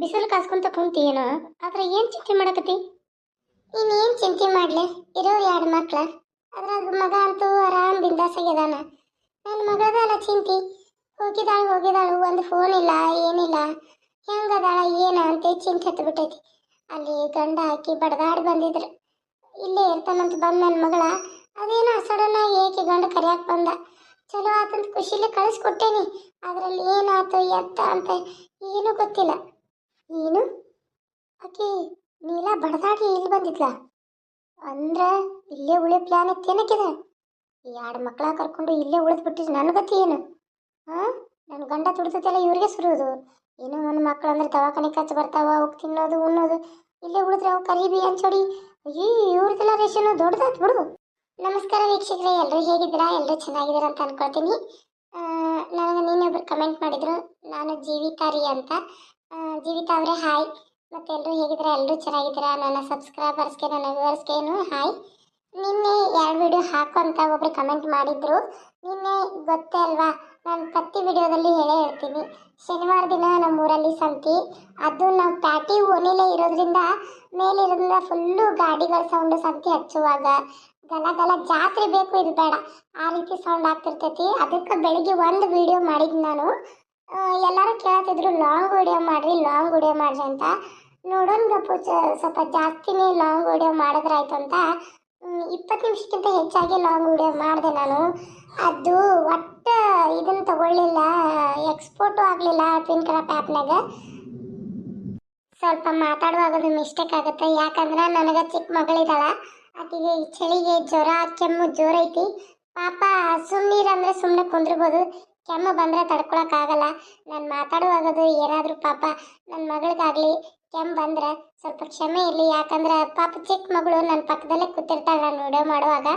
ಬಿಸಿಲು ಕಾಸ್ಕೊಂತ ಕುಂತಿ ಆದ್ರೆ ಏನು ಚಿಂತೆ ಮಾಡಕತ್ತಿ? ಇನ್ನೇನು ಚಿಂತೆ ಮಾಡಲಿ? ಇರೋ ಎರಡು ಮಕ್ಳ? ಅದ್ರಾಗ ಮಗ ಅಂತೂ ಆರಾಮ್ ಬಿಂದಾಸಾಗ್ಯದಾನ ನನ್ನ ಮಗಳದಲ್ಲ ಚಿಂತಿ. ಹೋಗಿದಾಳು ಹೋಗಿದಾಳು, ಒಂದು ಫೋನ್ ಇಲ್ಲ, ಏನಿಲ್ಲ. ಹೆಂಗದಾಳ, ಏನ ಅಂತ ಚಿಂತೆ ಹತ್ತು ಬಿಟ್ಟೈತಿ ಅಲ್ಲಿ ಗಂಡ ಹಾಕಿ ಬಡದಾಡಿ ಬಂದಿದ್ರು. ಇಲ್ಲೇ ಇರ್ತಾನಂತ ಬಂದ ನನ್ನ ಮಗಳ. ಅದೇನೋ ಸಡನ್ ಆಗಿ ಏಕೆ ಗಂಡ ಕರಿಯಕ್ಕೆ ಬಂದ. ಚಲೋ ಆತಂತ ಖುಷಿಲಿ ಕಳಿಸ್ಕೊಟ್ಟೇನಿ. ಅದರಲ್ಲಿ ಏನಾಯ್ತು ಎತ್ತ ಅಂತ ಏನೂ ಗೊತ್ತಿಲ್ಲ. ಏನು ಆಕೆ ನೀಲ ಬಡದಾಡಿ ಇಲ್ಲಿ ಬಂದಿದ್ಲ? ಅಂದ್ರೆ ಇಲ್ಲೇ ಉಳಿ ಪ್ಲಾನ್ ಇತ್ತೇನಕ್ಕಿದ ಎರಡು ಮಕ್ಕಳ ಕರ್ಕೊಂಡು ಇಲ್ಲೇ ಉಳಿದು ಬಿಟ್ಟಿದ್ದು ನನ್ನ ಗತಿ ಏನು? ಹಾಂ ನನ್ನ ಗಂಡ ತುಡ್ತೈತೆಲ್ಲ ಇವ್ರಿಗೆ ಸುರೋದು. ಏನೋ ಒಂದು ಮಕ್ಕಳು ಅಂದ್ರೆ ದವಾಖಾನೆ ಖರ್ಚು ಬರ್ತಾವ ಅವಕ್ಕೆ ತಿನ್ನೋದು, ಉಣ್ಣೋದು. ಇಲ್ಲೇ ಉಳಿದ್ರೆ ಅವು ಕರಿಬಿ ಅಂಚೋಡಿ. ಅಯ್ಯೋ ಇವ್ರದ್ದೆಲ್ಲ ರೇಷನು ದೊಡ್ಡದಾಯ್ತು ಬಿಡು. ನಮಸ್ಕಾರ ವೀಕ್ಷಕರೇ ಎಲ್ಲರೂ ಹೇಗಿದ್ದೀರಾ? ಎಲ್ಲರೂ ಚೆನ್ನಾಗಿದ್ದೀರಾ ಅಂತ ಅನ್ಕೊಳ್ತೀನಿ. ನನಗೆ ನೀನೊಬ್ರು ಕಮೆಂಟ್ ಮಾಡಿದ್ರು. ನಾನು ಜೀವಿತಾರಿ ಅಂತ. ಜೀವಿತಾ ಅವರೇ, ಹಾಯ್. ಮತ್ತು ಎಲ್ಲರೂ ಹೇಗಿದ್ದೀರಾ? ಎಲ್ಲರೂ ಚೆನ್ನಾಗಿದ್ದೀರಾ? ನನ್ನ ಸಬ್ಸ್ಕ್ರೈಬರ್ಸ್ಗೆ ನನ್ನ ವ್ಯೂವರ್ಸ್ಗೇನು ಹಾಯ್. ನಿನ್ನೆ ಎರಡು ವಿಡಿಯೋ ಹಾಕು ಅಂತ ಒಬ್ರು ಕಮೆಂಟ್ ಮಾಡಿದ್ರು. ನಿನ್ನೆ ಗೊತ್ತೇ ಅಲ್ವಾ? ನಾನು ಪ್ರತಿ ವಿಡಿಯೋದಲ್ಲಿ ಹೇಳೇ ಹೇಳ್ತೀನಿ ಶನಿವಾರ ದಿನ ನಮ್ಮ ಊರಲ್ಲಿ ಸಂತಿ. ಅದು ನಾವು ಪ್ಯಾಟಿ ಓಣಿಲೇ ಇರೋದ್ರಿಂದ ಮೇಲಿರೋದ್ರಿಂದ ಫುಲ್ಲು ಗಾಡಿಗಳ ಸೌಂಡು ಸಂತಿ ಹಚ್ಚುವಾಗ. ಗಲ ಗಲ ಜಾತ್ರೆ ಬೇಕು, ಇದು ಬೇಡ. ಆ ರೀತಿ ಸೌಂಡ್ ಆಗ್ತಿರ್ತೈತಿ. ಅದಕ್ಕೆ ಬೆಳಿಗ್ಗೆ ಒಂದು ವಿಡಿಯೋ ಮಾಡಿದ್ದು ನಾನು. ಎಲ್ಲರೂ ಕೇಳ್ತಿದ್ರು ಲಾಂಗ್ ವಿಡಿಯೋ ಮಾಡ್ರಿ ಲಾಂಗ್ ವಿಡಿಯೋ ಮಾಡಿರಿ ಅಂತ. ನೋಡೋಣ ಗಪ್ಪು ಸ್ವಲ್ಪ ಜಾಸ್ತಿನೇ ಲಾಂಗ್ ವಿಡಿಯೋ ಮಾಡಿದ್ರಾಯ್ತು ಅಂತ. ಇಪ್ಪತ್ತು ನಿಮಿಷಕ್ಕಿಂತ ಹೆಚ್ಚಾಗಿ ಲಾಂಗ್ ವಿಡಿಯೋ ಮಾಡಿದೆ ನಾನು. ಅದು ಒಟ್ಟು ಇದನ್ನು ತಗೊಳ್ಳಿಲ್ಲ ಎಕ್ಸ್ಪೋರ್ಟು ಆಗಲಿಲ್ಲ ಟ್ವಿನ್ ಕ್ರಾಪ್ ಆ್ಯಪ್ನಾಗ ಸ್ವಲ್ಪ ಮಾತಾಡುವಾಗ ಅದು ಮಿಸ್ಟೇಕ್ ಆಗುತ್ತೆ. ಯಾಕಂದ್ರೆ ನನಗೆ ಚಿಕ್ಕ ಮಗಳಿದ್ದಾಳೆ ಆಕೆಗೆ ಚಳಿಗೆ ಜ್ವರ, ಕೆಮ್ಮು ಜೋರೈತಿ. ಪಾಪ ಸುಮ್ಮನೀರಂದ್ರೆ ಸುಮ್ಮನೆ ಕುಂದ್ರಬೋದು. ಕೆಮ್ಮು ಬಂದರೆ ತಡ್ಕೊಳಕ್ಕಾಗಲ್ಲ ನಾನು ಮಾತಾಡುವಾಗದು ಏನಾದರೂ ಪಾಪ ನನ್ನ ಮಗಳಿಗಾಗಲಿ ಕೆಮ್ಮು ಬಂದರೆ ಸ್ವಲ್ಪ ಕ್ಷಮೆ ಇರಲಿ. ಯಾಕಂದ್ರೆ ಪಾಪ ಚಿಕ್ಕ ಮಗಳು ನನ್ನ ಪಕ್ಕದಲ್ಲೇ ಕೂತಿರ್ತಾಳೆ ನಾನು ವಿಡಿಯೋ ಮಾಡುವಾಗ.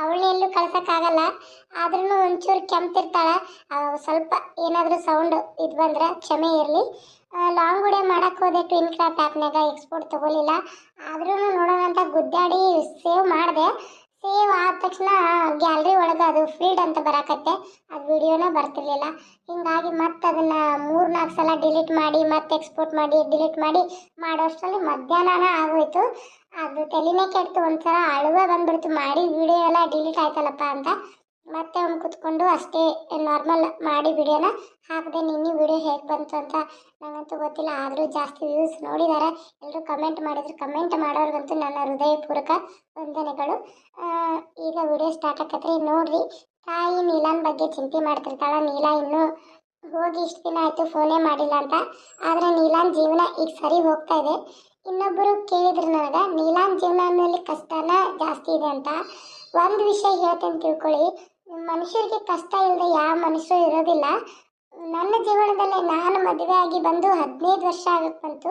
ಅವಳನ್ನೆಲ್ಲೂ ಕಳ್ಸೋಕ್ಕಾಗಲ್ಲ ಆದ್ರೂ ಒಂಚೂರು ಕೆಮ್ತಿರ್ತಾಳೆ. ಸ್ವಲ್ಪ ಏನಾದರೂ ಸೌಂಡ್ ಇದು ಬಂದರೆ ಕ್ಷಮೆ ಇರಲಿ. ಲಾಂಗ್ ವಿಡಿಯೋ ಮಾಡಕ್ಕೆ ಹೋದೆ ಟ್ವಿನ್ ಕ್ರಾಫ್ಟ್ ಆ್ಯಪ್ನಾಗ ಎಕ್ಸ್ಪೋರ್ಟ್ ತೊಗೊಲಿಲ್ಲ. ಆದ್ರೂ ನೋಡೋಣ ಅಂತ ಗುದ್ದಾಡಿ ಸೇವ್ ಮಾಡಿದೆ. ಸೇವ್ ಆದ ತಕ್ಷಣ ಗ್ಯಾಲರಿ ಒಳಗೆ ಅದು ಫೀಲ್ಡ್ ಅಂತ ಬರಾಕತ್ತೆ. ಅದು ವಿಡಿಯೋನ ಬರ್ತಿರ್ಲಿಲ್ಲ. ಹಿಂಗಾಗಿ ಮತ್ತೆ ಅದನ್ನ ಮೂರು ನಾಲ್ಕು ಸಲ ಡಿಲೀಟ್ ಮಾಡಿ, ಮತ್ತೆ ಎಕ್ಸ್ಪೋರ್ಟ್ ಮಾಡಿ ಡಿಲೀಟ್ ಮಾಡಿ ಮಾಡೋಷ್ಟರಲ್ಲಿ ಮಧ್ಯಾಹ್ನ ಆಗೋಯ್ತು. ಅದು ತಲೆನೇ ಕೆಡ್ತು. ಒಂಥರ ಅಳುವೆ ಬಂದ್ಬಿಡ್ತು. ಮಾಡಿ ವಿಡಿಯೋ ಎಲ್ಲ ಡಿಲೀಟ್ ಆಯ್ತಲ್ಲಪ್ಪ ಅಂತ. ಮತ್ತೆ ಅವ್ನು ಕುತ್ಕೊಂಡು ಅಷ್ಟೇ ನಾರ್ಮಲ್ ಮಾಡಿ ವಿಡಿಯೋನ ಹಾಕಿದೆ ನಿನ್ನೆ ವಿಡಿಯೋ ಹೇಗೆ ಬಂತು ಅಂತ ನನಗಂತೂ ಗೊತ್ತಿಲ್ಲ. ಆದರೂ ಜಾಸ್ತಿ ವ್ಯೂಸ್ ನೋಡಿದ್ದಾರೆ ಎಲ್ಲರೂ ಕಮೆಂಟ್ ಮಾಡಿದ್ರು. ಕಮೆಂಟ್ ಮಾಡೋರ್ಗಂತೂ ನನ್ನ ಹೃದಯಪೂರ್ವಕ ವಂದನೆಗಳು. ಈಗ ವಿಡಿಯೋ ಸ್ಟಾರ್ಟ್ ಆಕತ್ರಿ. ನೋಡ್ರಿ, ತಾಯಿ ನೀಲಾನ್ ಬಗ್ಗೆ ಚಿಂತೆ ಮಾಡ್ತಿರ್ತಾಳ. ನೀಲಾ ಇನ್ನೂ ಹೋಗಿ ಇಷ್ಟು ದಿನ ಆಯಿತು ಫೋನೇ ಮಾಡಿಲ್ಲ ಅಂತ. ಆದರೆ ನೀಲಾನ್ ಜೀವನ ಈಗ ಸರಿ ಹೋಗ್ತಾ ಇದೆ. ಇನ್ನೊಬ್ಬರು ಕೇಳಿದ್ರು ನನಗೆ, ನೀಲಾನ್ ಜೀವನದಲ್ಲಿ ಕಷ್ಟನ ಜಾಸ್ತಿ ಇದೆ ಅಂತ. ಒಂದು ವಿಷಯ ಹೇಳ್ತೇನೆ ತಿಳ್ಕೊಳ್ಳಿ. ಮನುಷ್ಯರಿಗೆ ಕಷ್ಟ ಇಲ್ಲದೆ ಯಾವ ಮನುಷ್ಯರು ಇರೋದಿಲ್ಲ. ನನ್ನ ಜೀವನದಲ್ಲೇ ನಾನು ಮದುವೆ ಆಗಿ ಬಂದು ಹದಿನೈದು ವರ್ಷ ಆಗಕ್ಕೆ ಬಂತು.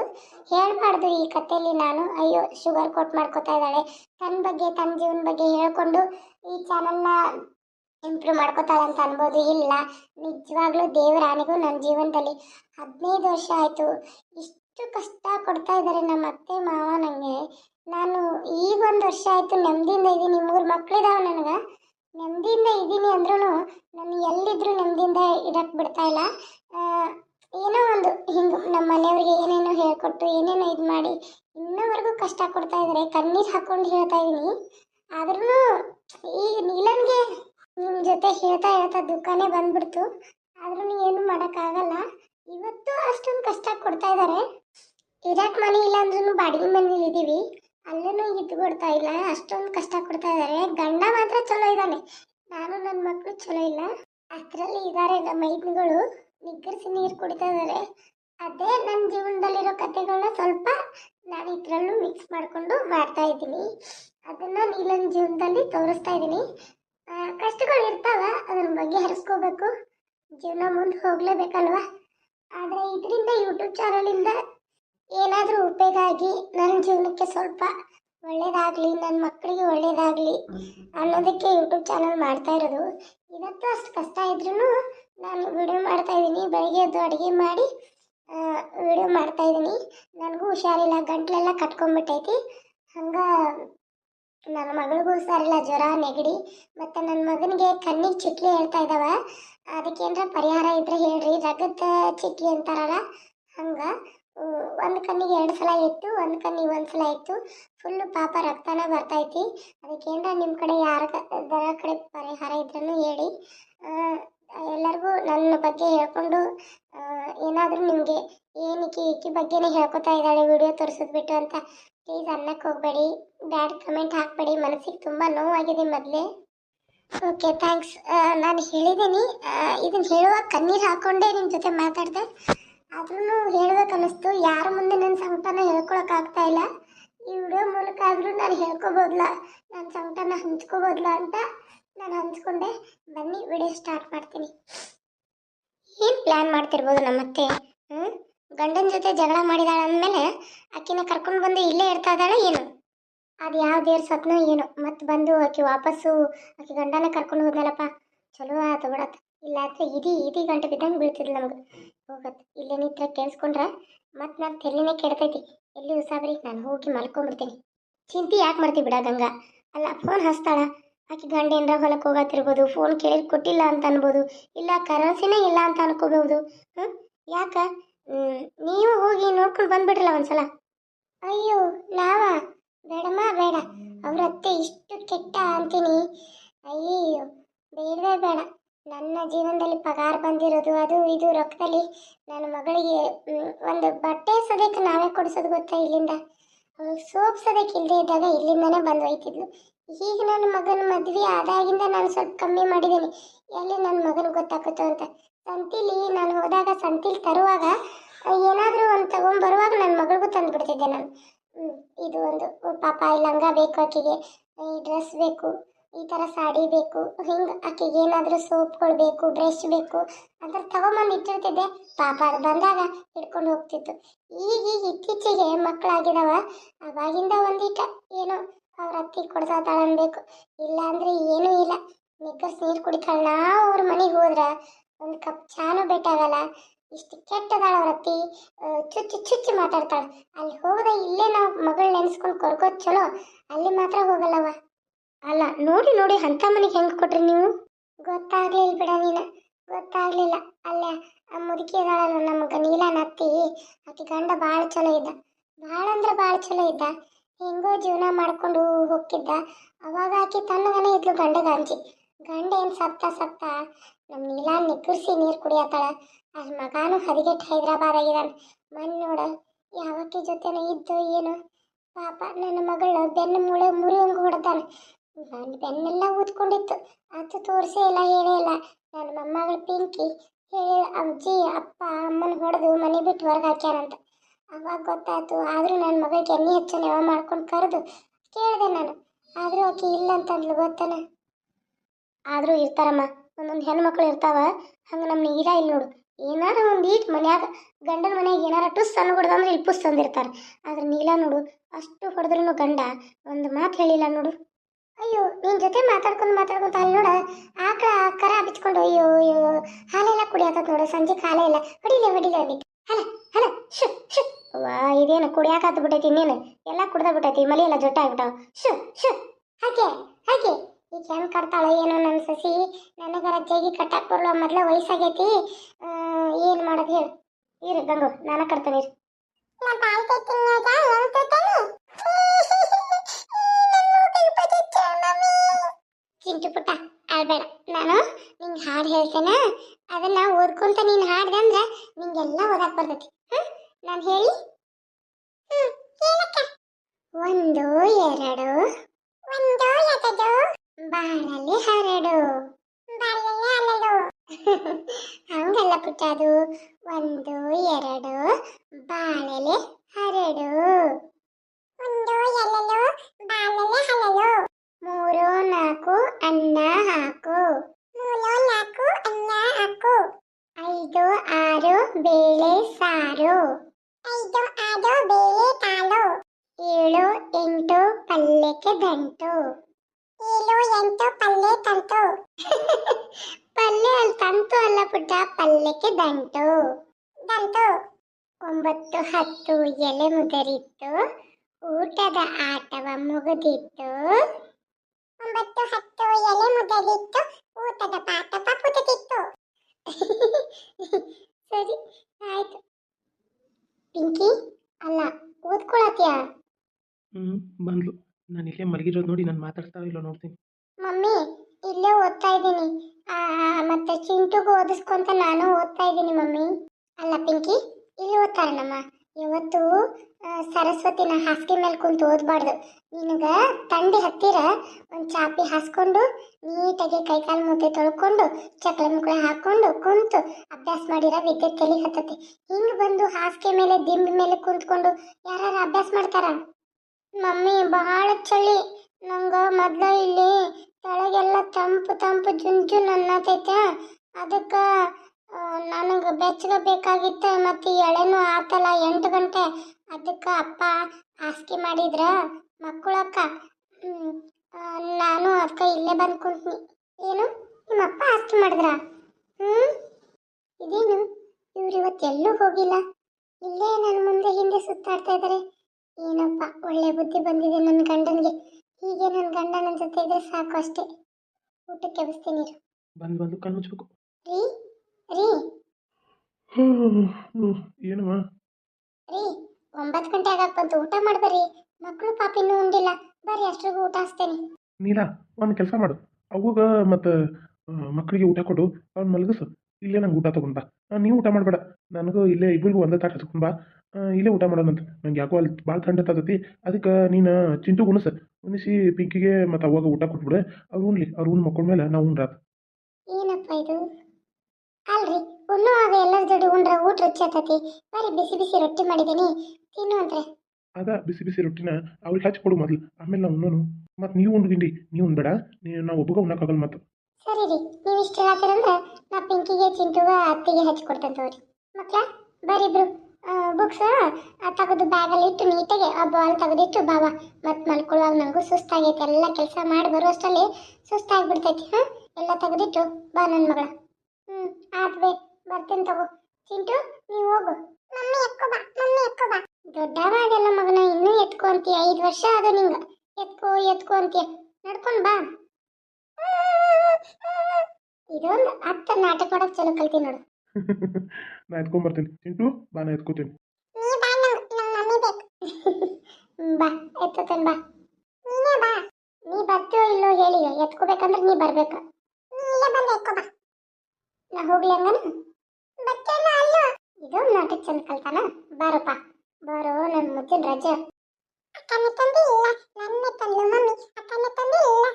ಹೇಳ್ಬಾರ್ದು ಈ ಕಥೆಯಲ್ಲಿ ನಾನು. ಅಯ್ಯೋ, ಶುಗರ್ ಕೋಟ್ ಮಾಡ್ಕೋತಾ ಇದ್ದಾಳೆ. ತನ್ನ ಬಗ್ಗೆ ತನ್ನ ಜೀವನ ಬಗ್ಗೆ ಹೇಳ್ಕೊಂಡು ಈ ಚಾನಲ್ನ ಇಂಪ್ರೂವ್ ಮಾಡ್ಕೋತಾಳೆ ಅಂತ ಅನ್ಬೋದು ಇಲ್ಲ. ನಿಜವಾಗ್ಲೂ ದೇವರಾಣಿಗೂ ನನ್ನ ಜೀವನದಲ್ಲಿ ಹದಿನೈದು ವರ್ಷ ಆಯಿತು. ಇಷ್ಟು ಕಷ್ಟ ಕೊಡ್ತಾ ಇದ್ದಾರೆ ನಮ್ಮ ಅತ್ತೆ, ಮಾವ ನನಗೆ ನಾನು ಈಗ ಒಂದು ವರ್ಷ ಆಯಿತು ನೆಮ್ಮದಿಯಿಂದ ಇದ್ದೀನಿ. ಮೂರು ಮಕ್ಕಳಿದಾವೆ ನನಗೆ. ನೆಮ್ಮದಿಯಿಂದ ಇದ್ದೀನಿ ಅಂದ್ರೂ ನಾನು ಎಲ್ಲಿದ್ದರೂ ನೆಮ್ಮದಿಯಿಂದ ಇರೋಕ್ಕೆ ಬಿಡ್ತಾ ಇಲ್ಲ. ಏನೋ ಒಂದು ಹಿಂಗೆ ನಮ್ಮ ಮನೆಯವ್ರಿಗೆ ಏನೇನೋ ಹೇಳ್ಕೊಟ್ಟು ಏನೇನೋ ಇದು ಮಾಡಿ ಇನ್ನೋವರೆಗೂ ಕಷ್ಟ ಕೊಡ್ತಾ ಇದ್ದಾರೆ ಕಣ್ಣೀರು ಹಾಕ್ಕೊಂಡು ಹೇಳ್ತಾ ಇದ್ದೀನಿ ಆದ್ರೂ ಈ ನೀಲನ್ಗೆ ನಿಮ್ಮ ಜೊತೆ ಹೇಳ್ತಾ ಹೇಳ್ತಾ ದುಃಖನೇ ಬಂದ್ಬಿಡ್ತು. ಆದ್ರೂ ಏನು ಮಾಡೋಕ್ಕಾಗಲ್ಲ. ಇವತ್ತು ಅಷ್ಟೊಂದು ಕಷ್ಟ ಕೊಡ್ತಾ ಇದ್ದಾರೆ ಇರಕ್ಕೆ ಮನೆ ಇಲ್ಲ ಅಂದ್ರೂ ಬಾಡಿಗೆ ಮನೇಲಿ ಇದ್ದೀವಿ ಅಲ್ಲೂ ಇದ್ದು ಕೊಡ್ತಾ ಇಲ್ಲ, ಅಷ್ಟೊಂದು ಕಷ್ಟ ಕೊಡ್ತಾ ಇದ್ದಾರೆ ಗಂಡ ಮಾತ್ರ ಚಲೋ ಇದ್ದಾನೆ ನಾನು ನನ್ನ ಮಕ್ಕಳು ಚಲೋ ಇಲ್ಲ. ಅಷ್ಟರಲ್ಲಿ ಇದ್ದಾರೆ ನಮ್ಮ ಮೈದ್ನಗಳು ನಿಗ್ಗರಿಸಿ ನೀರು ಕುಡಿತಾ ಇದ್ದಾರೆ ಅದೇ ನನ್ನ ಜೀವನದಲ್ಲಿರೋ ಕಥೆಗಳನ್ನ ಸ್ವಲ್ಪ ನಾನು ಇದರಲ್ಲೂ ಮಿಕ್ಸ್ ಮಾಡಿಕೊಂಡು ಮಾಡ್ತಾ ಇದ್ದೀನಿ. ಅದನ್ನು ನನ್ನ ಜೀವನದಲ್ಲಿ ತೋರಿಸ್ತಾ ಇದ್ದೀನಿ. ಕಷ್ಟಗಳು ಇರ್ತಾವ, ಅದ್ರ ಬಗ್ಗೆ ಹರಿಸ್ಕೋಬೇಕು. ಜೀವನ ಮುಂದೆ ಹೋಗಲೇಬೇಕಲ್ವ? ಆದರೆ ಇದರಿಂದ ಯೂಟ್ಯೂಬ್ ಚಾನಲಿಂದ ಏನಾದರೂ ಉಪಯೋಗ ನನ್ನ ಜೀವನಕ್ಕೆ ಸ್ವಲ್ಪ ಒಳ್ಳೇದಾಗಲಿ ನನ್ನ ಮಕ್ಕಳಿಗೆ ಒಳ್ಳೇದಾಗಲಿ ಅನ್ನೋದಕ್ಕೆ ಯೂಟ್ಯೂಬ್ ಚಾನಲ್ ಮಾಡ್ತಾ ಇರೋದು. ಇವತ್ತು ಅಷ್ಟು ಕಷ್ಟ ಇದ್ರೂ ನಾನು ವಿಡಿಯೋ ಮಾಡ್ತಾ ಇದ್ದೀನಿ. ಬೆಳಗ್ಗೆ ಎದ್ದು ಅಡುಗೆ ಮಾಡಿ ವಿಡಿಯೋ ಮಾಡ್ತಾ ಇದ್ದೀನಿ. ನನಗೂ ಹುಷಾರಿಲ್ಲ, ಗಂಟ್ಲೆಲ್ಲ ಕಟ್ಕೊಂಡ್ಬಿಟ್ಟೈತಿ ಹಂಗೆ ನನ್ನ ಮಗಳಿಗೂ ಹುಷಾರಿಲ್ಲ ಜ್ವರ, ನೆಗಡಿ, ಮತ್ತು ನನ್ನ ಮಗನಿಗೆ ಕಣ್ಣಿಗೆ ಚಿಟ್ಲಿ ಹೇಳ್ತಾ ಇದ್ದಾವೆ ಅದಕ್ಕೇನರ ಪರಿಹಾರ ಇದ್ರೆ ಹೇಳ್ರಿ. ರಗದ ಚಿಟ್ಲಿ ಅಂತಾರಲ್ಲ, ಹಂಗೆ. ಒಂದು ಕಣ್ಣಿಗೆ ಎರಡು ಸಲ ಇತ್ತು ಒಂದು ಕಣ್ಣಿಗೆ ಒಂದು ಸಲ ಇತ್ತು ಫುಲ್ಲು ಪಾಪ ರಕ್ತನ ಬರ್ತೈತಿ ಅದಕ್ಕೇನರ ನಿಮ್ಮ ಕಡೆ ಯಾರ ಕಡೆ ಪರಿಹಾರ ಇದ್ರೂ ಹೇಳಿ. ಎಲ್ಲರಿಗೂ ನನ್ನ ಬಗ್ಗೆ ಹೇಳ್ಕೊಂಡು ಏನಾದರೂ ನಿಮಗೆ ಏನಕ್ಕೆ ಈಕೆ ಬಗ್ಗೆನೇ ಹೇಳ್ಕೊತಾ ಇದ್ದಾಳೆ ವಿಡಿಯೋ ತೋರಿಸೋದು ಬಿಟ್ಟು ಅಂತ ಪ್ಲೀಸ್ ಅನ್ನಕ್ಕೆ ಹೋಗಬೇಡಿ. ಬ್ಯಾಡ್ ಕಮೆಂಟ್ ಹಾಕಬೇಡಿ. ಮನಸ್ಸಿಗೆ ತುಂಬ ನೋವಾಗಿದೆ ಮೊದಲೇ. ಓಕೆ ಥ್ಯಾಂಕ್ಸ್ ನಾನು ಹೇಳಿದ್ದೀನಿ ಇದನ್ನು ಹೇಳುವಾಗ ಕಣ್ಣೀರು ಹಾಕ್ಕೊಂಡೇ ನಿಮ್ಮ ಜೊತೆ ಮಾತಾಡಿದೆ. ಆದ್ರೂ ಹೇಳ್ಬೇಕು ಅನಿಸ್ತು ಯಾರ ಮುಂದೆ ನನ್ನ ಸಂಕಟನ ಹೇಳ್ಕೊಳಕ್ಕಾಗ್ತಾ ಇಲ್ಲ? ಈ ವಿಡಿಯೋ ಮೂಲಕ ಆದರೂ ನಾನು ಹೇಳ್ಕೊಬೋದ್ಲ? ನನ್ನ ಸಂಕಟನ ಹಂಚ್ಕೋಬೋದ್ಲ ಅಂತ ನಾನು ಹಂಚ್ಕೊಂಡೆ. ಬನ್ನಿ, ವಿಡಿಯೋ ಸ್ಟಾರ್ಟ್ ಮಾಡ್ತೀನಿ. ಏನು ಪ್ಲ್ಯಾನ್ ಮಾಡ್ತಿರ್ಬೋದು ನಮ್ಮತ್ತೆ? ಹ್ಞೂ ಗಂಡನ ಜೊತೆ ಜಗಳ ಮಾಡಿದಾಳ ಅಂದಮೇಲೆ ಆಕಿನ ಕರ್ಕೊಂಡು ಬಂದು ಇಲ್ಲೇ ಇರ್ತಾ ಇದ್ದಾಳೆ ಏನು? ಅದು ಯಾವ ದೇವ್ರ ಸತ್ನೋ ಏನೋ? ಮತ್ತೆ ಬಂದು ಆಕೆ ವಾಪಸ್ಸು ಆಕೆ ಗಂಡನ ಕರ್ಕೊಂಡು ಹೋದ್ನಲ್ಲಪ್ಪ. ಚಲೋ ಆತು ಬಿಡತ್ತ ಇಲ್ಲ ಆದ್ರೆ ಇಡೀ ಇಡೀ ಗಂಟೆ ಬಿದ್ದಂಗೆ ಬೀಳ್ತಿದ್ಲು ನಮ್ಗೆ. ಹೋಗತ್ತೆ. ಇಲ್ಲೇ ನಿತ್ರ ಕೇಳಿಸ್ಕೊಂಡ್ರ ಮತ್ತೆ ನಾನು ತಲೆನೇ ಕೆಡ್ತೈತಿ. ಎಲ್ಲಿ ಉಸಾಬ್ರಿ ನಾನು ಹೋಗಿ ಮಲ್ಕೊಂಡ್ಬಿಡ್ತೀನಿ ಚಿಂತೆ ಯಾಕೆ ಮಾಡ್ತಿ ಬಿಡ ಗಂಗಾ? ಅಲ್ಲ ಫೋನ್ ಹಚ್ತಾಳ. ಆಕೆ ಗಂಡ ಹೊಲಕ್ಕೆ ಹೋಗತ್ತಿರ್ಬೋದು ಫೋನ್ ಕೇಳಿ ಕೊಟ್ಟಿಲ್ಲ ಅಂತ ಅನ್ಬೋದು. ಇಲ್ಲ, ಕರೆನ್ಸಿನೇ ಇಲ್ಲ ಅಂತ ಅನ್ಕೋಬಹುದು. ಹ್ಞೂ ಯಾಕ? ನೀವು ಹೋಗಿ ನೋಡ್ಕೊಂಡು ಬಂದ್ಬಿಡ್ರಲ್ಲ ಒಂದ್ಸಲ. ಅಯ್ಯೋ ನಾವ ಬೇಡಮ್ಮ, ಬೇಡ. ಅವ್ರ ಅತ್ತೆ ಇಷ್ಟು ಕೆಟ್ಟ ಅಂತೀನಿ. ಅಯ್ಯೋ ಬೇಡವೇ ಬೇಡ. ನನ್ನ ಜೀವನದಲ್ಲಿ ಪಗಾರ ಬಂದಿರೋದು, ಅದು ಇದು ರೊಕ್ಕದಲ್ಲಿ ನನ್ನ ಮಗಳಿಗೆ ಒಂದು ಬಟ್ಟೆ ಸದ್ಯಕ್ಕೆ ನಾವೇ ಕೊಡಿಸೋದು ಗೊತ್ತಾ ಇಲ್ಲಿಂದ? ಸೋಪ್ ಸದ್ಯಕ್ಕೆ ಇಲ್ಲದೆ ಇದ್ದಾಗ ಇಲ್ಲಿಂದನೇ ಬಂದು ಒಯ್ತಿದ್ಲು. ಈಗ ನನ್ನ ಮಗನ ಮದುವೆ ಆದಾಗಿಂದ ನಾನು ಸ್ವಲ್ಪ ಕಮ್ಮಿ ಮಾಡಿದ್ದೀನಿ. ಎಲ್ಲಿ ನನ್ನ ಮಗನ ಗೊತ್ತಾಗುತ್ತೋ ಅಂತ. ಸಂತಿಲಿ, ನಾನು ಹೋದಾಗ ಸಂತಿಲಿ ತರುವಾಗ, ಏನಾದರೂ ಒಂದು ತಗೊಂಬರುವಾಗ ನನ್ನ ಮಗಳಿಗೂ ತಂದು ಬಿಡ್ತಿದ್ದೆ ನಾನು. ಇದು ಒಂದು ಪಾಪ ಈ ಬೇಕು ಆಕೆಗೆ. ಈ ಡ್ರೆಸ್ ಬೇಕು. ಈ ಥರ ಸಾಡಿ ಬೇಕು, ಹಿಂಗೆ ಆಕೆಗೆ ಏನಾದರೂ ಸೋಪ್ಗಳು ಬೇಕು ಬ್ರಷ್ ಬೇಕು ಅಂತ ತಗೊಂಬಂದು ಇಟ್ಟಿರ್ತಿದ್ದೆ. ಪಾಪ ಅದು ಬಂದಾಗ ಹಿಡ್ಕೊಂಡು ಹೋಗ್ತಿತ್ತು. ಈಗ ಈಗ ಇತ್ತೀಚೆಗೆ ಮಕ್ಕಳಾಗಿದಾವ ಅವಾಗಿಂದ ಒಂದಿಟ ಏನು ಅವ್ರ ಅತ್ತಿ ಕೊಡ್ಸಾತಾಳ ಅನ್ಬೇಕು. ಇಲ್ಲ ಅಂದ್ರೆ ಏನೂ ಇಲ್ಲ. ನಿಕ್ಕರ್ಸ್ ನೀರು ಕುಡಿತಾಳ ಅವ್ರ ಮನೆಗೆ ಹೋದ್ರ ಒಂದು ಕಪ್ ಚಾನು ಬೇಕಾಗಲ್ಲ. ಇಷ್ಟು ಕೆಟ್ಟದಾಳ ಅವ್ರ ಅತ್ತಿ. ಚುಚ್ಚು ಚುಚ್ಚು ಮಾತಾಡ್ತಾಳೆ. ಅಲ್ಲಿ ಹೋದ ಇಲ್ಲೇ ನಾವು ಮಗಳು ನೆನೆಸ್ಕೊಂಡು ಕೊರ್ಕೋದ್ ಚಲೋ. ಅಲ್ಲಿ ಮಾತ್ರ ಹೋಗಲ್ಲವ ಅಲ್ಲ, ನೋಡಿ ನೋಡಿ ಅಂತ ಮನೆಗೆ ಹೆಂಗೆ ಕೊಟ್ರಿ ನೀವು? ಗೊತ್ತಾಗ್ಲಿಲ್ಲ ಬಿಡ ನೀನು. ಗೊತ್ತಾಗ್ಲಿಲ್ಲ ಅಲ್ಲೇ, ಆ ಮುದುಕಿ ಇದಾಳಲ್ಲ ನಮಗೆ ನೀಲನ ಅತ್ತಿ, ಆಕೆ ಗಂಡ ಭಾಳ ಚಲೋ ಇದ್ದ. ಭಾಳ ಅಂದ್ರೆ ಭಾಳ ಚಲೋ ಇದ್ದ. ಹೆಂಗೋ ಜೀವನ ಮಾಡ್ಕೊಂಡು ಹೋಗ್ತಿದ್ದ. ಅವಾಗ ಆಕೆ ತನ್ನಗನೇ ಇದ್ಲು ಗಂಡಗ ಅಂಜಿ ಗಂಡ ಏನು ಸತ್ತ ಸತ್ತ ನಮ್ಮ ನೀಲ ನಿಗ್ಗರ್ಸಿ ನೀರು ಕುಡಿಯತ್ತಾಳ ಅಲ್ಲಿ ಮಗಾನು ಹದಿಗೆಟ್ಟು ಹೈದ್ರಾಬಾದ್ ಆಗಿದ್ದಾನೆ ಮನ್ ನೋಡ ಯಾವಕ್ಕೆ ಜೊತೆನೇ ಇದ್ದು ಏನು. ಪಾಪ, ನನ್ನ ಮಗಳು ಬೆನ್ನು ಮೂಳೆ ಮುರಿಯಂಗೆ ಹೊಡೆದಾನೆ. ನನ್ನ ಬೆನ್ನೆಲ್ಲ ಊದ್ಕೊಂಡಿತ್ತು. ಅದು ತೋರಿಸೇ ಇಲ್ಲ, ಹೇಳೇ ಇಲ್ಲ. ನನ್ನ ಮೊಮ್ಮಗಳು ಪಿಂಕಿ, ಹೇಳಿ ಅಜ್ಜಿ, ಅಪ್ಪ, ಅಮ್ಮನ ಹೊಡೆದು ಮನೆ ಬಿಟ್ಟು ಹೊರಗೆ ಹಾಕ್ಯಾರಂತ ಅವಾಗ ಗೊತ್ತಾಯ್ತು, ಆದರೂ ನನ್ನ ಮಗಳಿಗೆ ಎಣ್ಣೆ ಹಚ್ಚು ನೆವ ಮಾಡ್ಕೊಂಡು ಕರೆದು ಕೇಳಿದೆ ನಾನು. ಆದರೂ ಆಕೆ ಇಲ್ಲ ಅಂತಂದ್ಲು ಗೊತ್ತಾನ? ಆದರೂ ಇರ್ತಾರಮ್ಮ, ಒಂದೊಂದು ಹೆಣ್ಮಕ್ಳು ಇರ್ತಾವ, ಹಂಗೆ ನಮ್ಮ ನೀರ ಇಲ್ಲಿ ನೋಡು. ಏನಾರ ಒಂದು ಈಟ್ ಮನ್ಯಾಗ, ಗಂಡನ ಮನೆಯಾಗ ಏನಾರ ಟುಸ್ ಸಣ್ಣ ಹೊಡೆದಂದ್ರೆ ಇಲ್ಲಿ ತಂದಿರ್ತಾರೆ ಆದ್ರೆ ನೀಲ ನೋಡು, ಅಷ್ಟು ಹೊಡೆದ್ರೂ ಗಂಡ ಒಂದು ಮಾತು ಹೇಳಿಲ್ಲ ನೋಡು. ಅಯ್ಯೋ, ನಿನ್ ಜೊತೆ ಮಾತಾಡ್ಕೊಂಡು ಮಾತಾಡ್ಕೊಂತ ಅಲ್ಲಿ ನೋಡ ಆಕಳ ಕರ ಬಿಚ್ಕೊಂಡು, ಅಯ್ಯೋ ಅಯ್ಯೋ ಹಾಲೆಲ್ಲ ಕುಡಿಯಾಕತ್ ನೋಡು, ಸಂಜೆ ಹಾಲೇ ಇಲ್ಲ. ಹೊಡಿಲೆ ಹೊಡಿಲೆ ಅಲ್ಲಿ ಹಲ ಹಲ, ಶು ಶು. ವಾ ಇದೇನು ಕುಡಿಯಾಕತ್ ಬಿಟ್ಟೈತಿ ಇನ್ನೇನು? ಎಲ್ಲ ಕುಡ್ದ ಬಿಟ್ಟೈತಿ ಮಲಿ ಎಲ್ಲ ಜೊಟ್ಟ ಆಗ್ಬಿಟ್ಟಾವ. ಶು ಶು. ಹಾಗೆ ಹಾಗೆ. ಈಗ ಹೆಂಗ್ ಕಟ್ತಾಳೆ, ಏನೋ ನನ್ನ ಸಸಿ, ನನಗರ ಜೈಗಿ ಕಟ್ಟಾಕ್ ಬರಲ್ಲ ಮೊದ್ಲ ವಯಸ್ಸಾಗೈತಿ. ಏನ್ ಮಾಡೋದು ಹೇಳು. ಇರು ಗಂಗು, ನಾನ ಕಡ್ತೇನೆ ಇರು. ಅಳ್ಬೇಡ ನಾನು ನಿಂಗೆ ಹಾಡು ಹೇಳ್ತೇನೆ ಅದನ್ನ ಓದ್ಕೊಂತ ನೀನು ಹಾಡ್ದೆ ಅಂದ್ರೆ ನಿಂಗೆಲ್ಲ ಓದಾಕ್ ಬರ್ತೈತಿ ನಾನು ಹೇಳಿ ಹ್ಮ್, ಹೇಳಕ್ಕ. ಒಂದು ಎರಡು ಒಂದು ಎದದು ಬಾಳಲ್ಲಿ ಹರಡು ಬಾಳಲ್ಲಿ ಅಲ್ಲದು ಹಂಗಲ್ಲ ಪುಟ್ಟ ಅದು ಒಂದು ಎರಡು ಬಾಳೆಲೆ ಹರಡು ಒಂದು ಎಲ್ಲೆಲು ಬಾಳೆಲೆ ಹಲಲು ಮೂರು ನಾಲ್ಕು ಅನ್ನ ಹಾಕು ಮೂರು ನಾಲ್ಕು ಅನ್ನ ಹಾಕು ಐದು ಆರು ಬೇಳೆ ಸಾರು ಐದು ಆರು ಬೇಳೆ ಕಾಳು ಏಳು ಎಂಟು ಪಲ್ಯಕ್ಕೆ ದಂಟು ಏಳು ಎಂಟು ಪಲ್ಯ ತಂತು ಪಲ್ಯ ಅಲ್ಲಿ ತಂತು ಅಲ್ಲ ಪುಟ್ಟ ಪಲ್ಯಕ್ಕೆ ದಂಟು ದಂಟು ಒಂಬತ್ತು ಹತ್ತು ಎಲೆ ಮುದರಿತ್ತು ಊಟದ ಆಟವ ಮುಗಿದಿತ್ತು. ಒಂಬತ್ತು ಹತ್ತು ಎಲೆ ಮುದರಿತ್ತು ಊಟದ ಪಾಠ ಪುಟದಿತ್ತು ಸರಿ ಆಯ್ತು. ಪಿಂಕಿ ಅಲ್ಲ ಓದ್ಕೊಳತ್ಯಾ? ಹ್ಞೂ ಬಂದ್ಲು. ನಾನು ಇಲ್ಲೇ ಮಲಗಿರೋದು ನೋಡಿ ನಾನು ಮಾತಾಡ್ತಾ ಇಲ್ಲ ನೋಡ್ತೀನಿ. ಮಮ್ಮಿ ಇಲ್ಲೇ ಓದ್ತಾ ಇದ್ದೀನಿ. ಆ, ಮತ್ತೆ ಚಿಂಟುಗೂ ಓದಿಸ್ಕೊಂತ ನಾನು ಓದ್ತಾ ಇದ್ದೀನಿ ಮಮ್ಮಿ. ಅಲ್ಲ ಪಿಂಕಿ ಇಲ್ಲಿ ಓದ್ತಾರನಮ್ಮ ಇವತ್ತು ಸರಸ್ವತಿನ ಹಾಸಿಗೆ ಮೇಲೆ ಕುಂತು ಓದಬಾರ್ದು. ನಿನಗ ತಂಡಿ ಹತ್ತಿರ ಒಂದು ಚಾಪಿ ಹಾಸ್ಕೊಂಡು, ನೀಟಾಗಿ ಕೈಕಾಲು ಮೂತಿ ತೊಳ್ಕೊಂಡು ಚಕ್ಳ ಮುಕ್ಳ ಹಾಕೊಂಡು ಕುಂತು ಅಭ್ಯಾಸ ಮಾಡಿರ ವಿದ್ಯೆ ತಲೆ ಹತ್ತತಿ ಹಿಂಗೆ ಬಂದು ಹಾಸಿಗೆ ಮೇಲೆ, ದಿಂಬಿ ಮೇಲೆ ಕುಂತ್ಕೊಂಡು ಯಾರು ಅಭ್ಯಾಸ ಮಾಡ್ತಾರ? ಮಮ್ಮಿ, ಬಹಳ ಚಳಿ. ನಂಗ ಮೊದಲ ಇಲ್ಲಿ ತಳಗೆಲ್ಲ ತಂಪು ತಂಪು, ಜುನ್ ಜುನ್ ಅನ್ನತೈತೆ. ಅದಕ್ಕೆ ನನಗೆ ಬೆಚ್ಚಗೆ ಬೇಕಾಗಿತ್ತು ಮತ್ತು ಎಳೆನೂ ಆತಲ್ಲ ಎಂಟು ಗಂಟೆ. ಅದಕ್ಕೆ ಅಪ್ಪ ಹಾಸಿಗೆ ಮಾಡಿದ್ರ. ಮಕ್ಕಳಕ್ಕ ನಾನು ಅದಕ್ಕೆ ಇಲ್ಲೇ ಬಂದು ಕುಂತೀನಿ. ಏನು? ನಿಮ್ಮ ಅಪ್ಪ ಹಾಸಿಗೆ ಮಾಡಿದ್ರ? ಹ್ಞೂ ಇದೇನು? ಇವ್ರು ಇವತ್ತು ಎಲ್ಲೂ ಹೋಗಿಲ್ಲ. ಇಲ್ಲೇ ನನ್ನ ಮುಂದೆ ಹಿಂದೆ ಸುತ್ತಾಡ್ತಾ ಇದ್ದಾರೆ ಏನಪ್ಪ ಒಳ್ಳೆ ಬುದ್ಧಿ ಬಂದಿದೆ ನನ್ನ ಗಂಡನಿಗೆ. ಹೀಗೆ ನನ್ನ ಗಂಡನ ಜೊತೆ ಇದ್ರೆ ಸಾಕು ಅಷ್ಟೇ. ಊಟಕ್ಕೆ ಬಸ್ತೀನಿ. ಬಂದು ಬಂದು ಕಣ್ಣು ಮುಚ್ಚಬೇಕು ರೀ? ರೀ. ಏನಮ್ಮ? ರೀ ಒಂಬತ್ತು ಗಂಟೆ ಆಗಕ್ಕೆ ಬಂತು. ಊಟ ಮಾಡ್ಬರ್ರಿ ಮಕ್ಕಳು ಪಾಪ ಇನ್ನೂ ಉಂಡಿಲ್ಲ. ಬರ್ರಿ ಅಷ್ಟ್ರಿಗೂ ಊಟ ಹಾಕ್ತೇನೆ ನೀಲಾ ಒಂದು ಕೆಲಸ ಮಾಡು. ಅವಾಗ ಮತ್ತು ಮಕ್ಕಳಿಗೆ ಊಟ ಕೊಡು. ಅವ್ನು ಮಲಗಿಸು. ಇಲ್ಲೇ ನಂಗೆ ಊಟ ತಗೊಂಡ್ ಬಾ. ನೀವು ಊಟ ಮಾಡಬೇಡ. ನನಗೂ ಇಲ್ಲೇ ಇಬ್ಬರಿಗೂ ಒಂದೇ ತಾಟ ಹಚ್ಕೊಂಡು ಬಾ. ಇಲ್ಲೇ ಊಟ ಮಾಡೋಣಂತ ನಂಗೆ ಯಾಕೋ ಅಲ್ಲಿ ಭಾಳ ತಂಡ ಆಗ್ತೈತಿ ಅದಕ್ಕೆ ನೀನು ಚಿಂಟು ಉಣಸ. ಉಣಿಸಿ ಪಿಂಕಿಗೆ ಮತ್ತು ಅವಾಗ ಊಟ ಕೊಟ್ಬಿಡು. ಅವ್ರು ಉಣ್ಲಿ. ಅವ್ರು ಉಣ್ ಮೇಲೆ. ನಾವು ಉಣ್ರಾತ ಏನಪ್ಪ ಇದು? ಉಣ್ಣುವಾಗ ಎಲ್ಲರ ಜೋಡಿ ಉಂಡ್ರೆ ಊಟ ರುಚಿ ಆತತಿ ಬರ್ರಿ ಬಿಸಿ ಬಿಸಿ ರೊಟ್ಟಿ ಮಾಡಿದ್ದೀನಿ ತಿನ್ನು ಅಂದ್ರೆ. ಅದ ಬಿಸಿ ಬಿಸಿ ರೊಟ್ಟಿನ ಅವ್ರಿಗೆ ಹಚ್ಚಿ ಕೊಡು ಮೊದಲು. ಆಮೇಲೆ ನಾವು ಉಣ್ಣೋನು. ಮತ್ತು ನೀವು ಉಂಡ್ಗಿಂಡಿ ನೀವು ಉಣ್ಬೇಡ ನೀವು ನಾವು ಒಬ್ಬಗ ಉಣ್ಣಕ್ಕಾಗಲ್ಲ ಮತ್ತು. ಸರಿ ರೀ. ನೀವು ಇಷ್ಟ ಹೇಳ್ತೀರಂದ್ರೆ ನಾ ಪಿಂಕಿಗೆ ಚಿಂಟುಗ ಅತ್ತಿಗೆ ಹಚ್ಚಿ ಕೊಡ್ತೇನೆ ತಗೋರಿ. ಮಕ್ಳ ಬರಿಬ್ರು ಬುಕ್ಸ್ ತೆಗೆದು ಬ್ಯಾಗಲ್ಲಿ ಇಟ್ಟು ನೀಟಾಗಿ ಆ ಬಾಲ್ ತೆಗೆದಿಟ್ಟು ಬಾಬಾ ಮತ್ತೆ ಮಲ್ಕೊಳ್ಳುವಾಗ ನನಗೂ ಸುಸ್ತಾಗೈತೆ. ಎಲ್ಲ ಕೆಲಸ ಮಾಡಿ ಬರುವಷ್ಟರಲ್ಲಿ ಸುಸ್ತಾಗ್ಬಿಡ್ತೈತಿ ಹಾಂ? ಎಲ್ಲ ತೆಗೆದಿಟ್ಟು ಬಾ ನನ್ನ ಮಗಳ. ಹ್ಞೂ ಆತ್ವೆ ಬರ್ತೀನಿ ತಗೋ. ಚಿಂಟು ನೀವು ಹೋಗು. ಮಮ್ಮಿ ಎತ್ಕೋ ಬಾ ಮಮ್ಮಿ ಎತ್ಕೋ ಬಾ. ದೊಡ್ಡವಾಗೆಲ್ಲ ಮಗನ ಇನ್ನೂ ಎತ್ಕೋ ಅಂತೀಯ? ಐದು ವರ್ಷ ಅದು ನಿಂಗೆ. ಎತ್ಕೋ ಎತ್ಕೋ ಅಂತೀಯ. ನಡ್ಕೊಂಡು ಬಾ. ಇದೊಂದು ಹತ್ತ ನಾಟಕ ಮಾಡಕ್ ಚಲೋ ಕಲ್ತೀನಿ ನೋಡು. ನಾ ಎತ್ಕೊಂಬರ್ತೀನಿ ಚಿಂಟು ಬಾ ನಾ ಎತ್ಕೋತೀನಿ. ನೀ ಬಾ ನಂಗ್ ನಂಗ್ ಮಮ್ಮಿ ಬೇಕು. ಬಾ ಎತ್ತತೇನ್ ಬಾ. ನೀನೇ ಬಾ. ನೀ ಬರ್ತೀಯೋ ಇಲ್ಲೋ ಹೇಳಿ ಎತ್ಕೋಬೇಕಂದ್ರೆ ನೀ ಬರ್ಬೇಕು. ನೀನೇ ಬಂದು ಎತ್ಕೋ ಬಾ. ನಾ ಹೋಗ್ಲಿ ಹಂಗನ? ಬರ್ತೇನ ಅಲ್ಲೋ? ಇದು ನಾಟಕ ಚಂದ ಕಲ್ತಾನ? ಬಾರಪ್ಪ. ಬಾರೋ ನನ್ನ ಮುದ್ದಿನ ರಜೆ. ಅಕ್ಕನೇ ತಂದೆ ಇಲ್ಲ. ನನ್ನ ತಂದು ಮಮ್ಮಿ. ಅಕ್ಕನೇ ತಂದೆ ಇಲ್ಲ.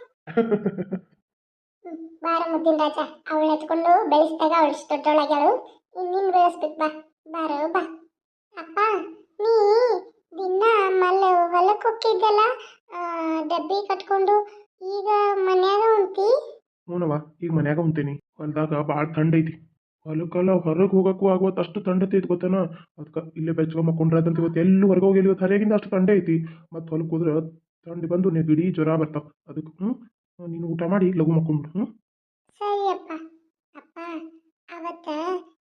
ಬಾರ ಮುದ್ದಿನ ರಾಜ. ಅವಳು ಎತ್ಕೊಂಡು ಬೆಳೆಸಿದಾಗ ಅವಳು ಇಷ್ಟು ದೊಡ್ಡೊಳಗ್ಯಾಳು ಇನ್ನಿನ್ ಬೆಳೆಸ್ಬೇಕು ಬಾ. ಬಾರೋ ಬಾ. ಅಪ್ಪ ನೀ ದಿನ ಮಲ್ಲ ಹೊಲಕ್ಕೆ ಹೋಗ್ತಿದ್ದಲ್ಲ ಡಬ್ಬಿ ಕಟ್ಕೊಂಡು ಈಗ ಮನ್ಯಾಗ ಉಂಟಿ ಹ್ಞೂನವ್ವ ಈಗ ಮನ್ಯಾಗ ಉಂತೀನಿ ಹೊಲ್ದಾಗ ಭಾಳ ಥಂಡ ಐತಿ. ಹೊಲಕ್ಕೆಲ್ಲ ಹೊರಗೆ ಹೋಗಕ್ಕೂ ಆಗುವತ್ತು ಅಷ್ಟು ತಂಡತಿ ಐತಿ ಗೊತ್ತೇನ? ಅದಕ್ಕೆ ಇಲ್ಲೇ ಬೆಚ್ಚಗ ಮಕ್ಕೊಂಡ್ರಾದಂತ ಇವತ್ತು ಎಲ್ಲಿ ಹೊರಗೆ ಹೋಗಿ ಇವತ್ತು ಹರಿಯಾಗಿಂದ ಅಷ್ಟು ತಂಡೆ ಐತಿ. ಮತ್ತು ಹೊಲಕ್ಕೆ ಹೋದ್ರೆ ತಂಡಿ ಬಂದು ನೆಗಡಿ ಜ್ವರ ಬರ್ತಾವ. ಅದಕ್ಕೆ ಹ್ಞೂ ನೀನು ಊಟ ಮಾಡಿ ಲಘು ಮಕ್ಕೊಂಬಿಡು ಹ್ಞೂ ಸರಿ ಅಪ್ಪ. ಅಪ್ಪ ಅವತ್ತ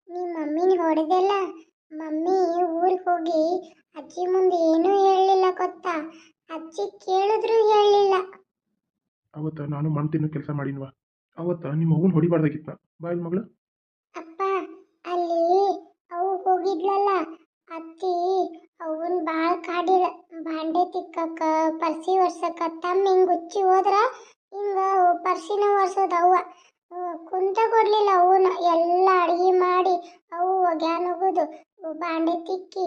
ನೀ ಮಮ್ಮಿನ ಹೊಡೆದಲ್ಲ? ಮಮ್ಮಿ ಊರಿಗೆ ಹೋಗಿ ಅಜ್ಜಿ ಮುಂದೆ ಏನೂ ಹೇಳಲಿಲ್ಲ ಗೊತ್ತಾ? ಅಜ್ಜಿ ಕೇಳಿದ್ರು ಹೇಳಲಿಲ್ಲ. ಅವತ್ತು ನಾನು ಮಣ್ಣು ತಿನ್ನೋ ಕೆಲಸ ಮಾಡಿನ್ವಾ. ಅವತ್ತ ನಿಮ್ಮ ಮಗುನ ಹೊಡಿಬಾರ್ದಾಗಿತ್ತ ಬಾಯ್ ಮಗಳು. ಅಪ್ಪ, ಅಲ್ಲಿ ಅವು ಹೋಗಿದ್ಲಲ್ಲ, ಅತ್ತಿ ಅವನ್ ಬಾಳ್ ಕಾಡಿರ ಬಾಂಡೆ ತಿಕ್ಕಕ್ಕ ಪರ್ಸಿ ಒರ್ಸಕ್ಕ ತಮ್ಮ ಹಿಂಗ್ ಉಚ್ಚಿ ಹೋದ್ರ ಹಿಂಗ ಪರ್ಸಿನ ಒರ್ಸೋದು ಅವ್ವ. ಕುಂತ ಕೊಡ್ಲಿಲ್ಲ ಅವನ ಎಲ್ಲ ಅಡಿಗೆ ಮಾಡಿ ಅವು ಒಗ್ಯಾನ್ ಹೋಗುದು, ಬಾಂಡೆ ತಿಕ್ಕಿ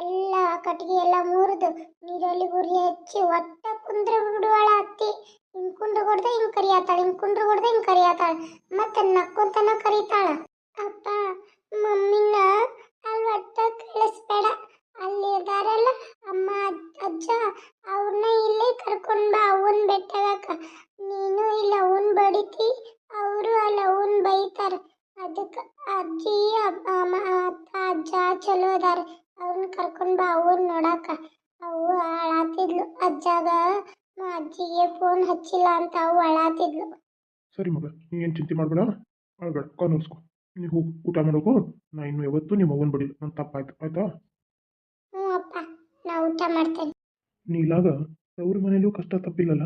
ಎಲ್ಲ ಕಟ್ಟಿಗೆ ಎಲ್ಲ ಮುರಿದು ನೀರಲ್ಲಿ ಗುರಿ ಹಚ್ಚಿ ಒಟ್ಟ ಕುಂದ್ರ ಬಿಡುವಳ ಅತ್ತಿ. ಹಿಂಗ್ ಕುಂಡ್ರ ಕೊಡ್ದೆ ಹಿಂಗ್ ಕರಿಯಾತಾಳ, ಹಿಂಗ್ ಕುಂದ್ರ ಕೊಡ್ದೆ ಹಿಂಗ್ ಕರಿಯಾತಾಳ. ಮತ್ತೆ ನಕ್ಕೊಂತನ ಕರೀತಾಳ ಅಪ್ಪ ಮಮ್ಮಿನ ಅಲ್ಲಿ ಒಟ್ಟ ಕಳಿಸ್ಬೇಡ ಅಲ್ಲಿ ಇದಾರಲ್ಲ ಅಮ್ಮ ಅಜ್- ಅಜ್ಜ ಅವ್ರನ್ನ ಇಲ್ಲೇ ಕರ್ಕೊಂಡ್ ಬಾ ಅವನ್ ಬೆಟ್ಟಗಕ್ಕ ನೀನು ಇಲ್ಲ ಅವನ್ ಬಡಿತಿ ಅವರು ಅಲ್ಲಿ ಅವನ್ ಬೈತಾರ ಅದಕ್ಕೆ ಅಜ್ಜಿ ಅಪ್ಪ ಅಮ್ಮ ಅಪ್ಪ ಅಜ್ಜ ಚಲೋ ಅದಾರ ಅವ್ರನ್ನ ಕರ್ಕೊಂಡ್ ಬಾ ಅವನ್ ನೋಡಾಕ ಅವು ಅಳಾತಿದ್ಲು ಅಜ್ಜಾಗ ಮ- ಅಜ್ಜಿಗೆ ಫೋನ್ ಹಚ್ಚಿಲ್ಲ ಅಂತ ಅವು ಅಳಾತಿದ್ಲು ಸರಿ ಮಗ ನೀನು ಚಿಂತೆ ಮಾಡಬೇಡ? ಮಾಡಬೇಡ ಕಾನೂರ್ಸ್ಕೊ ನೀವು ಹೋಗಿ ಊಟ ಮಾಡೋಕು? ನಾ ಇನ್ನು ಯಾವತ್ತು ನಿಮ್ಮ ಅವ್ವನ ಬಡಿಲ್ಲ ನನ್ನ ತಪ್ಪಾಯ್ತು. ಆಯ್ತಾ? ಹ್ಞೂ ಅಪ್ಪ ನಾ ಊಟ ಮಾಡ್ತೇನೆ. ನೀಲಾಗ ತವ್ರ ಮನೇಲೂ ಕಷ್ಟ ತಪ್ಪಿಲ್ಲಲ್ಲ?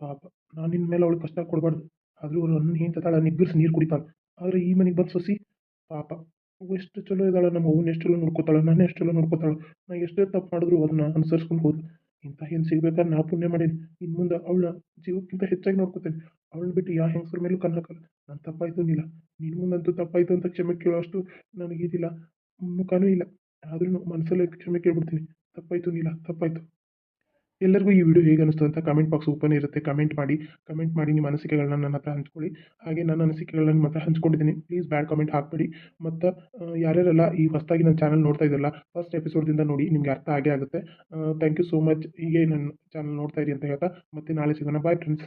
ಪಾಪ ನಾನು ನಿನ್ನ ಮೇಲೆ ಅವಳು ಕಷ್ಟ ಕೊಡಬಾರ್ದು. ಆದರೂ ನನ್ನ ಏನು ತಾಳ ನಿಗ್ಗರ್ಸಿ ನೀರು ಕುಡಿತಾಳೆ. ಆದರೆ ಈ ಮನೆಗೆ ಬಂದು ಸೊಸಿ? ಪಾಪ ಎಷ್ಟು ಚಲೋ ಇದ್ದಾಳೆ ನಮ್ಮ ಅವ್ವನ್ನ ಎಷ್ಟು ಚಲೋ ನೋಡ್ಕೊತಾಳೆ ನಾನು ಎಷ್ಟು ಚಲೋ ನೋಡ್ಕೊತಾಳೆ. ನಾ ಎಷ್ಟೇ ತಪ್ಪು ಮಾಡಿದ್ರು ಅದನ್ನ ಅನುಸರಿಸ್ಕೊಂಡು ಹೋದ್ ಇಂಥ ಹೆಣ್ಣು ಸಿಗ್ಬೇಕಾದ್ರೆ ನಾ ಪುಣ್ಯ ಮಾಡೀನಿ. ಇನ್ನು ಮುಂದೆ ಅವಳ ಜೀವಕ್ಕಿಂತ ಹೆಚ್ಚಾಗಿ ನೋಡ್ಕೊತೇನೆ. ಅವಳನ್ನ ಬಿಟ್ಟು ಯಾವ ಹೆಂಗಸ್ರ ಮೇಲೂ ಕಣ್ಣು ಹಾಕಲ್ಲ. ನಾನು ತಪ್ಪಾಯ್ತು ಅಂದಿಲ್ಲ. ನಿನ್ನ ಮುಂದಂತೂ ತಪ್ಪಾಯ್ತು ಅಂತ ಕ್ಷಮೆ ಕೇಳೋಷ್ಟು ನನಗಿದಿಲ್ಲ ಮುಖನೂ ಇಲ್ಲ. ಆದ್ರೂ ಮನಸ್ಸಲ್ಲೇ ಕ್ಷಮೆ ಕೇಳ್ಬಿಡ್ತೀನಿ. ತಪ್ಪಾಯ್ತು ನೀಲ ತಪ್ಪಾಯ್ತು. ಎಲ್ಲರಿಗೂ ಈ ವಿಡಿಯೋ ಹೇಗೆ ಅನಿಸ್ತು ಅಂತ ಕಮೆಂಟ್ ಬಾಕ್ಸ್ ಓಪನ್ ಇರುತ್ತೆ. ಕಮೆಂಟ್ ಮಾಡಿ. ಕಮೆಂಟ್ ಮಾಡಿ ನಿಮ್ಮ ಅನಿಸಿಕೆಗಳನ್ನ ನನ್ನ ಹತ್ರ ಹಂಚ್ಕೊಳ್ಳಿ. ಹಾಗೆ ನನ್ನ ಅನಿಸಿಕೆಗಳನ್ನ ನಿಮ್ಮ ಹತ್ರ ಹಂಚ್ಕೊಂಡಿದ್ದೀನಿ. ಪ್ಲೀಸ್ ಬ್ಯಾಡ್ ಕಮೆಂಟ್ ಹಾಕಬೇಡಿ. ಮತ್ತು ಯಾರ್ಯಾರೆಲ್ಲ ಈ ಹೊಸದಾಗಿ ನನ್ನ ಚಾನಲ್ ನೋಡ್ತಾ ಇದ್ದಲ್ಲ ಫಸ್ಟ್ ಎಪಿಸೋಡ್ದಿಂದ ನೋಡಿ ನಿಮಗೆ ಅರ್ಥ ಆಗೇ ಆಗುತ್ತೆ. ಥ್ಯಾಂಕ್ ಯು ಸೋ ಮಚ್ ಹೀಗೆ ನನ್ನ ಚಾನಲ್ ನೋಡ್ತಾ ಇರಿ ಅಂತ ಹೇಳ್ತಾ ಮತ್ತೆ ನಾಳೆ ಸಿಗೋಣ. Bye friends